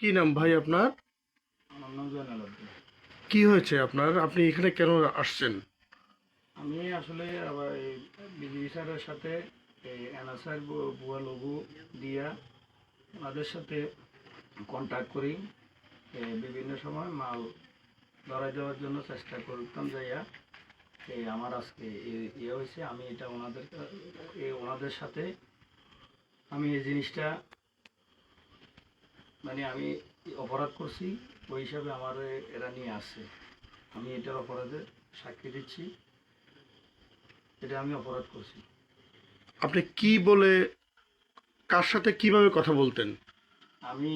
কি নাম ভাই আপনার? কি হয়েছে আপনার? আপনি এখানে কেন আসছেন? আমি আসলে বিজিবি স্যারের সাথে এনএসআর বুয়া লঘু দিয়া ওনাদের সাথে কন্ট্যাক্ট করি। বিভিন্ন সময় মাল ধরাই দেওয়ার জন্য চেষ্টা করতাম যাইয়া। এই আমার আজকে এ- ইয়ে হয়েছে আমি এটা ওনাদের ওনাদের সাথে আমি এই জিনিসটা মানে আমি অপরাধ করছি ওই হিসাবে আমার এরা নিয়ে আসছে। আমি এটার অপরাধে সাক্ষী দিচ্ছি এটা আমি অপরাধ করছি। আপনি কি বলে কার সাথে কীভাবে কথা বলতেন? আমি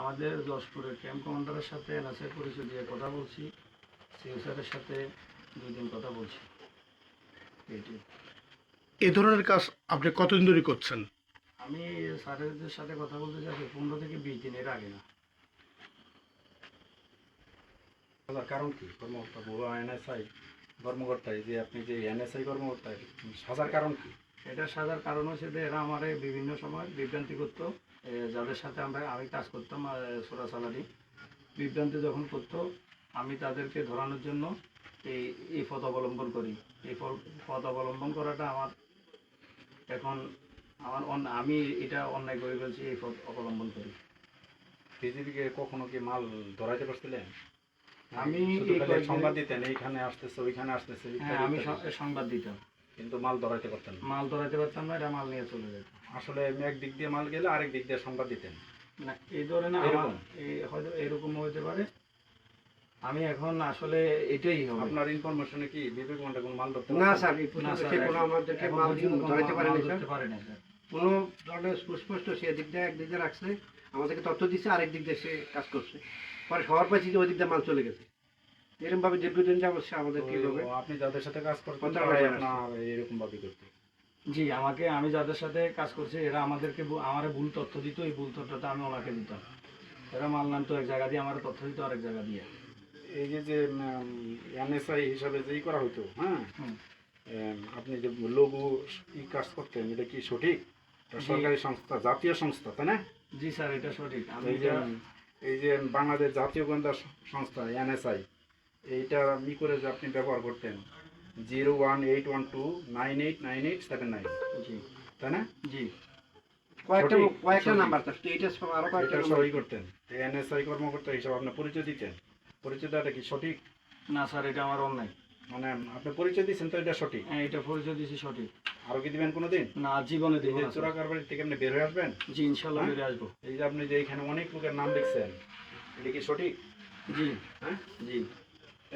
আমাদের যশপুরের ক্যাম্প কমান্ডারের সাথে এনএসএ পরিচয় দিয়ে কথা বলছি সিও স্যারের সাথে দুই দিন কথা বলছি। এ ধরনের কাজ আপনি কতদিন ধরে করছেন? আমি স্যারের সাথে কথা বলতে চাই পনেরো থেকে বিশ দিনের আগে না। কারণ কি? কর্মকর্তা ভুয়া এনএসআই কর্মকর্তা যে আপনি যে এনএসআই কর্মকর্তা সাজার কারণ কি? এটা সাজার কারণ হচ্ছে যে এরা আমার বিভিন্ন সময় বিভ্রান্তি করতো। যাদের সাথে আমরা আমি কাজ করতাম সোরা সালারি বিভ্রান্তি যখন করতো আমি তাদেরকে ধরানোর জন্য এই এই পথ অবলম্বন করি। এই পথ অবলম্বন করাটা আমার এখন আমার আমি এটা অন্যায় করে ফেলছি এই পথ অবলম্বন করি। বিজেপিকে কখনো কি মাল ধরাইতে পারছিলেন? আমি কয়েকদিন- সংবাদ দিতেন এইখানে আসতেছে ওইখানে আসতেছে হ্যাঁ আমি সংবাদ দিতাম। কিন্তু মাল ধরাইতে পারতেন মাল ধরাতে পারতাম না এটা মাল নিয়ে চলে যেত। আসলে এক দিক দিয়ে মাল গেলে আরেক দিক দিয়ে সংবাদ দিতেন। না এই ধরে না আমার এরকম? এই হয়তো এরকম হতে পারে। আমি এখন আসলে এটাই হবে। আপনার ইনফরমেশনে কি বিবেক মন্ডে কোনো মাল ধরতে না স্যার। এই পর্যন্ত সে কোনো আমাদেরকে মাল ধরাইতে ধরতে পারে না, স্যার। কোনো ধরনের সুস্পষ্ট সে দিক দিয়ে একদিক দিয়ে রাখছে আমাদেরকে তথ্য দিচ্ছে আরেক দিক দিয়ে সে কাজ করছে। পরে খবর পাইছি যে ওই দিক দিয়ে মাল চলে গেছে। এরকম ভাবে দীর্ঘদিন যাবত সে আমাদের তো কীভাবে আপনি যাদের সাথে কাজ তারাই এরকম ভাবে করতে জি আমাকে আমি যাদের সাথে কাজ করছি এরা আমাদেরকে আমারে ভুল তথ্য দিত এই ভুল তথ্যটা আমি ওনাকে দিতাম। এরা মাল নামতো এক জায়গা দিয়ে আমার তথ্য দিত আরেক জায়গা দিয়ে। এই যে যে এনএসআই হিসাবে যেই করা হতো হ্যাঁ? আপনি যে লঘু ই কাজ করতেন এটা কি সঠিক? সরকারি সংস্থা জাতীয় সংস্থা তাই না? জি স্যার এটা সঠিক। এই যে এই যে বাংলাদেশ জাতীয় গোয়েন্দা সংস্থা এনএসআই এইটা ই করে যে আপনি ব্যবহার করতেন zero one eight one two nine eight nine eight seven nine জি। তাই না? জি। কয়েকটা কয়েকটা। নাম্বার এইটা সব আরও কয়েকটা এটা সই করতেন। এনএসআই কর্মকর্তা হিসাবে আপনি পরিচয় দিতেন। পরিচয় দেওয়াটা কি সঠিক? না স্যার এটা আমার অন্যায়। মানে আপনি পরিচয় দিচ্ছেন তো এটা সঠিক? হ্যাঁ এটা পরিচয় দিয়েছি সঠিক। আরও কি দিবেন কোনোদিন? না জীবনে এই না। চোরা কারবারি থেকে আপনি বের হয়ে আসবেন? জি ইনশাল্লাহ হ্যাঁ? বেরিয়ে আসব। এই যে আপনি যে এখানে অনেক লোকের নাম লিখছেন এটা কি সঠিক? জি। হ্যাঁ? জি।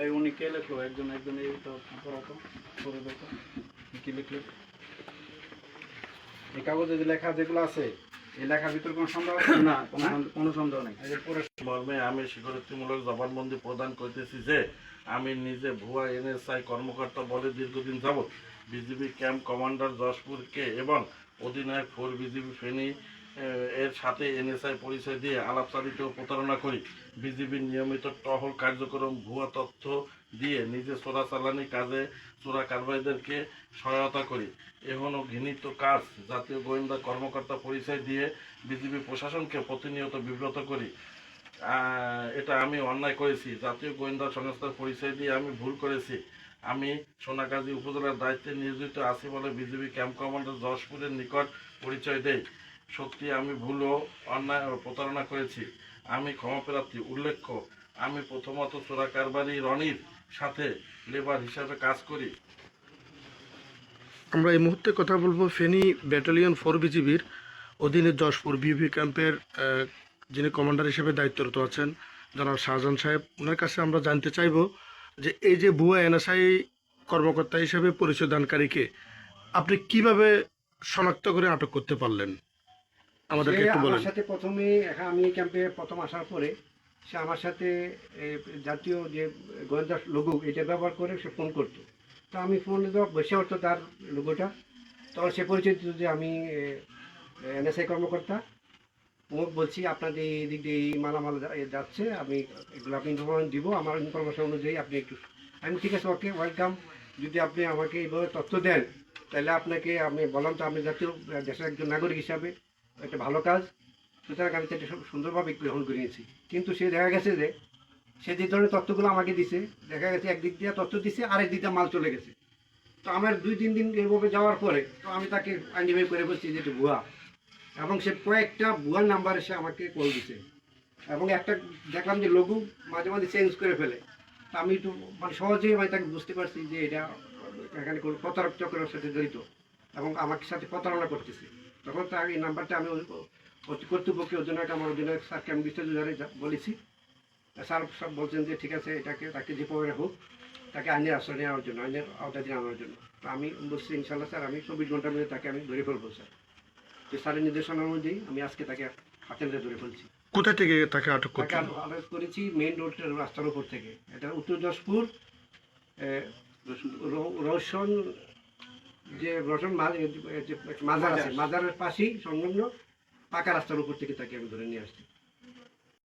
এই উনি কে লেখলো? একজন একজন এই তো পড়া তো পড়ে দেখো। কি লিখলো? এই কাগজে যে লেখা যেগুলো আছে কোনো সন্দেহ না কোনো? সন্দেহ- নেই এই যে পরে মর্মে আমি স্বীকারোক্তিমূলক জবানবন্দি প্রদান করতেছি যে আমি নিজে ভুয়া এনএসআই কর্মকর্তা বলে দীর্ঘদিন যাবৎ বিজিবি ক্যাম্প কমান্ডার যশপুরকে এবং অধিনায়ক ফোর বিজিবি ফেনী এর সাথে এনএসআই পরিচয় দিয়ে আলাপচারিত প্রতারণা করি বিজিবির নিয়মিত টহল কার্যক্রম, ভুয়া তথ্য দিয়ে নিজে চোরাচালানি কাজে চোরা কারবারিদেরকে সহায়তা করি। এখনও ঘৃণিত কাজ জাতীয় গোয়েন্দা কর্মকর্তা পরিচয় দিয়ে বিজিবি প্রশাসনকে প্রতিনিয়ত বিব্রত করি। এটা আমি অন্যায় করেছি। জাতীয় গোয়েন্দা সংস্থার পরিচয় দিয়ে আমি ভুল করেছি। আমি সোনাগাজী উপজেলার দায়িত্বে নিয়োজিত আছি বলে বিজেপি ক্যাম্প কমান্ডার যশপুরের নিকট পরিচয় দেই সত্যি আমি ভুল ও অন্যায় প্রতারণা করেছি। আমি ক্ষমাপ্রার্থী উল্লেখ্য। আমি প্রথমত চোরা কারবারি রনির সাথে লেবার হিসাবে কাজ করি। আমরা এই মুহূর্তে কথা বলব ফেনী ব্যাটালিয়ন ফোর বিজিবির অধীনে যশপুর বিবি ক্যাম্পের যিনি কমান্ডার হিসেবে দায়িত্বরত আছেন, জনাব শাহজাহান সাহেব। ওনার কাছে আমরা জানতে চাইব যে এই যে ভুয়া এনএসআই কর্মকর্তা হিসেবে পরিচয় দানকারীকে আপনি কীভাবে শনাক্ত করে আটক করতে পারলেন? আমাদেরকে একটু বলেন। আমার সাথে প্রথমে আমি ক্যাম্পে প্রথম আসার পরে সে আমার সাথে জাতীয় যে গোয়েন্দা লোগো এটা ব্যবহার করে সে ফোন করতো। তো আমি ফোন দেওয়া বসে হতো তার লোগোটা। তখন সে পরিচয় দিত যে আমি এনএসআই কর্মকর্তা। মুখ বলছি আপনাদের এই দিক দিয়ে এই মালামাল যাচ্ছে আমি এগুলো আপনি ইনফরমেশন দিব। আমার ইনফরমেশন অনুযায়ী আপনি একটু আমি ঠিক আছে ওকে ওয়েলকাম যদি আপনি আমাকে এইভাবে তথ্য দেন তাহলে আপনাকে আমি বললাম তো আপনি জাতীয় দেশের একজন নাগরিক হিসাবে। একটা ভালো কাজ, সুতরাং আমি সেটা সুন্দরভাবে গ্রহণ করে নিয়েছি। কিন্তু সে দেখা গেছে যে, সে যে ধরনের তথ্যগুলো আমাকে দিছে, দেখা গেছে একদিক দিয়ে তথ্য দিছে, আরেক দিক দিয়ে মাল চলে গেছে। তো আমার দুই, তিন দিন এভাবে যাওয়ার পরে, তো আমি তাকে আইনজীবী করে বলছি যে, এটা ভুয়া। এবং সে কয়েকটা ভুয়ার নাম্বারে সে আমাকে কল দিছে। এবং একটা দেখলাম যে লঘু মাঝে মাঝে চেঞ্জ করে ফেলে। তা আমি একটু মানে সহজেই আমি তাকে বুঝতে পারছি যে, এটা এখানে কোনো প্রতারক চক্রের সাথে জড়িত এবং আমার সাথে প্রতারণা করতেছে। তখন তার এই নাম্বারটা আমি কর্তৃপক্ষের অধিনায়ক আমার অধিনায়ক স্যারকে আমি বিস্তারিত বলেছি। স্যার সব বলছেন যে ঠিক আছে এটাকে তাকে যেভাবে হোক তাকে আইনের আশ্রয় নেওয়ার জন্য আইনের আওতাধীন আনার জন্য। তো আমি বলছি ইনশাল্লাহ স্যার আমি চব্বিশ ঘণ্টার মধ্যে তাকে আমি ধরে ফেলব স্যার। যে স্যারের নির্দেশনা অনুযায়ী আমি আজকে তাকে হাতে নাতে ধরে ফেলছি। কোথা থেকে তাকে আটক করতে আরেস্ট করেছি মেইন রোডের রাস্তার উপর থেকে। এটা উত্তর যশপুর এ, র- রোশন যে রসন মাজার আছে মাজারের পাশেই সংলগ্ন পাকা রাস্তার উপর থেকে তাকে আমি ধরে নিয়ে আসছি।